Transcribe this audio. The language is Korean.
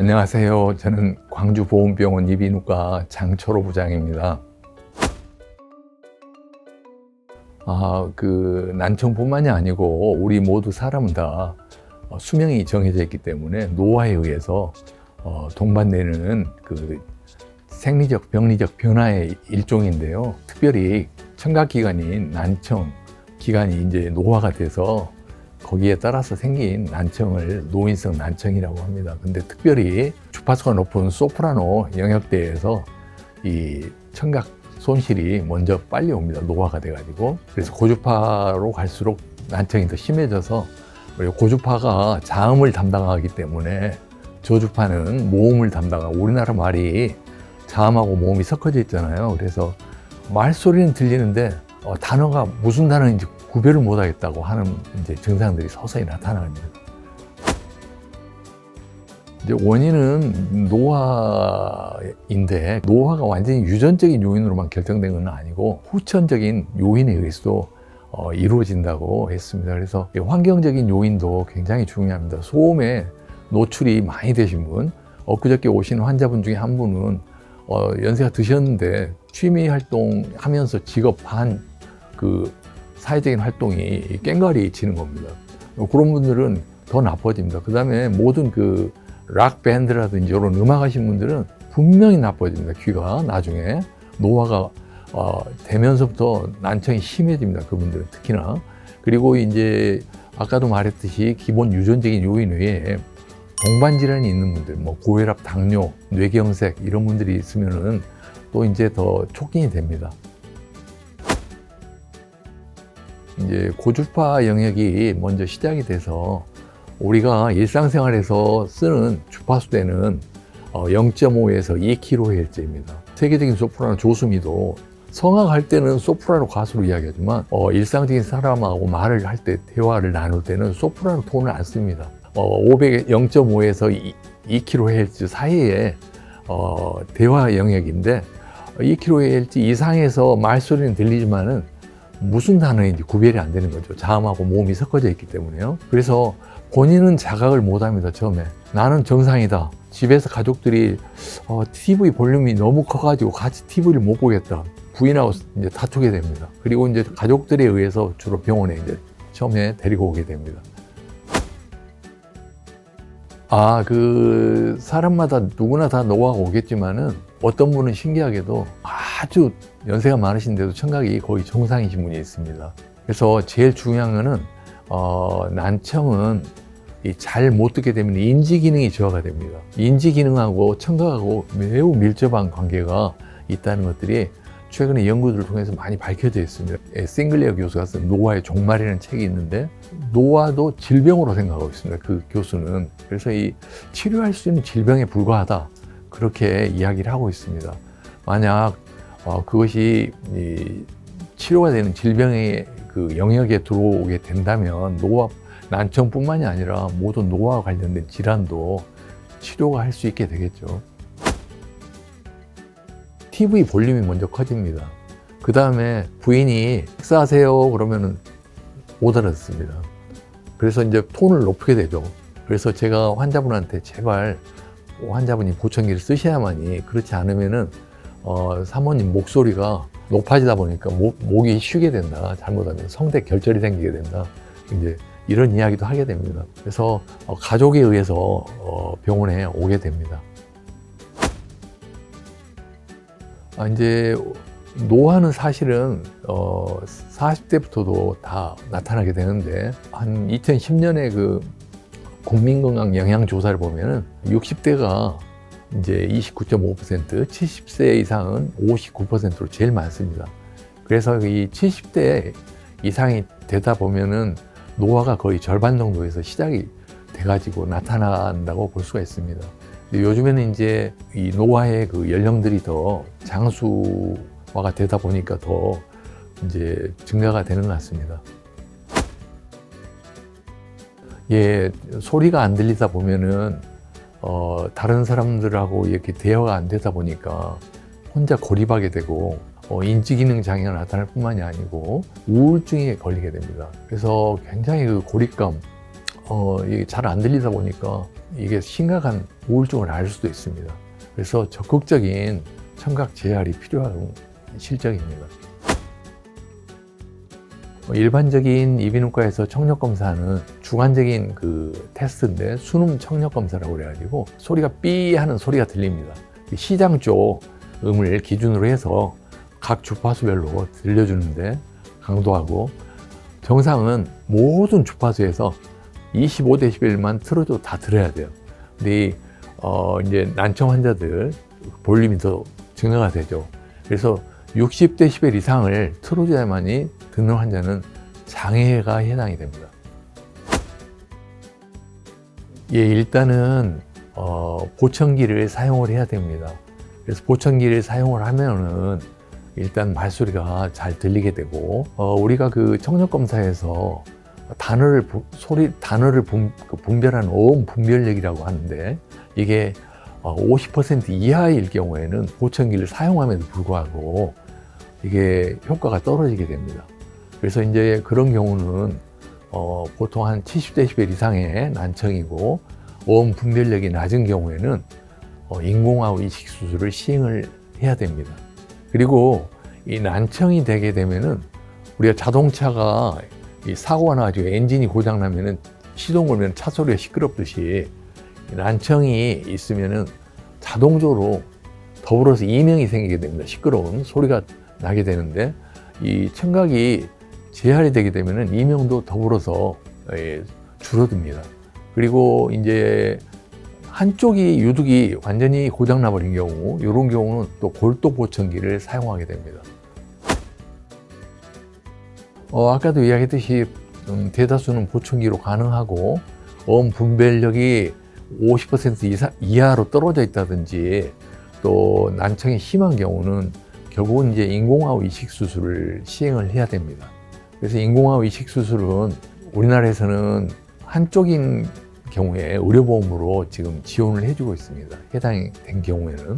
안녕하세요. 저는 광주보험병원 이비인후과 장철호 부장입니다. 아, 그 난청뿐만이 아니고 우리 모두 사람은 다 어, 수명이 정해져 있기 때문에 노화에 의해서 어, 동반되는 그 생리적, 병리적 변화의 일종인데요. 특별히 청각 기관인 난청 기관이 이제 노화가 돼서 거기에 따라서 생긴 난청을 노인성 난청이라고 합니다. 근데 특별히 주파수가 높은 소프라노 영역대에서 이 청각 손실이 먼저 빨리 옵니다. 노화가 돼가지고. 그래서 고주파로 갈수록 난청이 더 심해져서 고주파가 자음을 담당하기 때문에 저주파는 모음을 담당하고 우리나라 말이 자음하고 모음이 섞어져 있잖아요. 그래서 말소리는 들리는데 어, 단어가 무슨 단어인지 구별을 못하겠다고 하는 이제 증상들이 서서히 나타납니다. 이제 원인은 노화인데 노화가 완전히 유전적인 요인으로만 결정된 건 아니고 후천적인 요인에 의해서도 어, 이루어진다고 했습니다. 그래서 이 환경적인 요인도 굉장히 중요합니다. 소음에 노출이 많이 되신 분, 엊그저께 오신 환자분 중에 한 분은 어, 연세가 드셨는데 취미 활동하면서 직업 반 그 사회적인 활동이 깽가리 치는 겁니다. 그런 분들은 더 나빠집니다. 그 다음에 모든 그 락 밴드라든지 이런 음악 하신 분들은 분명히 나빠집니다. 귀가 나중에 노화가 어, 되면서부터 난청이 심해집니다. 그분들은 특히나 그리고 이제 아까도 말했듯이 기본 유전적인 요인 외에 동반 질환이 있는 분들, 뭐 고혈압, 당뇨, 뇌경색 이런 분들이 있으면은 또 이제 더 촉진이 됩니다. 이제 고주파 영역이 먼저 시작이 돼서 우리가 일상생활에서 쓰는 주파수대는 0.5에서 2kHz입니다. 세계적인 소프라노 조수미도 성악할 때는 소프라노 가수로 이야기하지만 어, 일상적인 사람하고 말을 할 때 대화를 나눌 때는 소프라노 톤을 안 씁니다. 어, 500, 0.5에서 2kHz 사이에 어, 대화 영역인데 2kHz 이상에서 말소리는 들리지만은 무슨 단어인지 구별이 안 되는 거죠. 자음하고 모음이 섞어져 있기 때문에요. 그래서 본인은 자각을 못 합니다, 처음에. 나는 정상이다. 집에서 가족들이 어, TV 볼륨이 너무 커가지고 같이 TV를 못 보겠다. 부인하고 이제 다투게 됩니다. 그리고 이제 가족들에 의해서 주로 병원에 이제 처음에 데리고 오게 됩니다. 아, 그, 사람마다 누구나 다 노화가 오겠지만은 어떤 분은 신기하게도 아 주 연세가 많으신데도 청각이 거의 정상이신 분이 있습니다. 그래서 제일 중요한 거는, 어, 난청은 잘 못 듣게 되면 인지 기능이 저하가 됩니다. 인지 기능하고 청각하고 매우 밀접한 관계가 있다는 것들이 최근에 연구들을 통해서 많이 밝혀져 있습니다. 예, 싱글리어 교수가 쓴 노화의 종말이라는 책이 있는데 노화도 질병으로 생각하고 있습니다. 그 교수는 그래서 이 치료할 수 있는 질병에 불과하다 그렇게 이야기를 하고 있습니다. 만약 어, 그것이 이 치료가 되는 질병의 그 영역에 들어오게 된다면 노화 난청뿐만이 아니라 모든 노화와 관련된 질환도 치료가 할 수 있게 되겠죠. TV 볼륨이 먼저 커집니다. 그 다음에 부인이 식사하세요 그러면은 못 알아듣습니다. 그래서 이제 톤을 높게 되죠. 그래서 제가 환자분한테 제발 환자분이 보청기를 쓰셔야만이 그렇지 않으면은 어, 사모님 목소리가 높아지다 보니까 목, 목이 쉬게 된다. 잘못하면 성대 결절이 생기게 된다. 이제 이런 이야기도 하게 됩니다. 그래서 어, 가족에 의해서 어, 병원에 오게 됩니다. 아, 이제 노화는 사실은 어, 40대부터도 다 나타나게 되는데 한 2010년에 그 국민건강 영양조사를 보면은 60대가 이제 29.5%, 70세 이상은 59%로 제일 많습니다. 그래서 이 70대 이상이 되다 보면은 노화가 거의 절반 정도에서 시작이 돼가지고 나타난다고 볼 수가 있습니다. 요즘에는 이제 이 노화의 그 연령들이 더 장수화가 되다 보니까 더 이제 증가가 되는 것 같습니다. 예, 소리가 안 들리다 보면은 어, 다른 사람들하고 이렇게 대화가 안 되다 보니까 혼자 고립하게 되고 어, 인지기능 장애가 나타날 뿐만이 아니고 우울증에 걸리게 됩니다. 그래서 굉장히 그 고립감, 어, 이게 잘 안 들리다 보니까 이게 심각한 우울증을 알 수도 있습니다. 그래서 적극적인 청각 재활이 필요한 실정입니다. 어, 일반적인 이비인후과에서 청력 검사는 주관적인 그 테스트인데 수능 청력 검사라고 그래가지고 소리가 삐 하는 소리가 들립니다. 그 시장 쪽 음을 기준으로 해서 각 주파수별로 들려주는데 강도하고 정상은 모든 주파수에서 25dB만 틀어도 다 들어야 돼요. 근데 이, 어, 이제 난청 환자들 볼륨이 더 증가가 되죠. 그래서 60dB 이상을 틀어줘야만이 듣는 환자는 장애가 해당이 됩니다. 예, 일단은 어, 보청기를 사용을 해야 됩니다. 그래서 보청기를 사용을 하면은 일단 말소리가 잘 들리게 되고 어, 우리가 그 청력 검사에서 단어를 부- 소리 단어를 분, 그 분별하는 어음 분별력이라고 하는데 이게 어, 50% 이하일 경우에는 보청기를 사용함에도 불구하고 이게 효과가 떨어지게 됩니다. 그래서 이제 그런 경우는 어, 보통 한 70dB 이상의 난청이고 어음 분별력이 낮은 경우에는 어, 인공아우 이식 수술을 시행을 해야 됩니다. 그리고 이 난청이 되게 되면은 우리가 자동차가 이 사고가 나가지고 엔진이 고장 나면은 시동 걸면 차 소리가 시끄럽듯이 이 난청이 있으면은 자동적으로 더불어서 이명이 생기게 됩니다. 시끄러운 소리가 나게 되는데 이 청각이 재활이 되게 되면은 이명도 더불어서 예, 줄어듭니다. 그리고 이제 한쪽이 유독이 완전히 고장 나버린 경우 이런 경우는 또 골도 보청기를 사용하게 됩니다. 어, 아까도 이야기했듯이 음, 대다수는 보청기로 가능하고 음 분별력이 50% 이상, 이하로 떨어져 있다든지 또 난청이 심한 경우는 결국은 이제 인공아우 이식 수술을 시행을 해야 됩니다. 그래서 인공아우 이식 수술은 우리나라에서는 한쪽인 경우에 의료보험으로 지금 지원을 해주고 있습니다. 해당된 경우에는.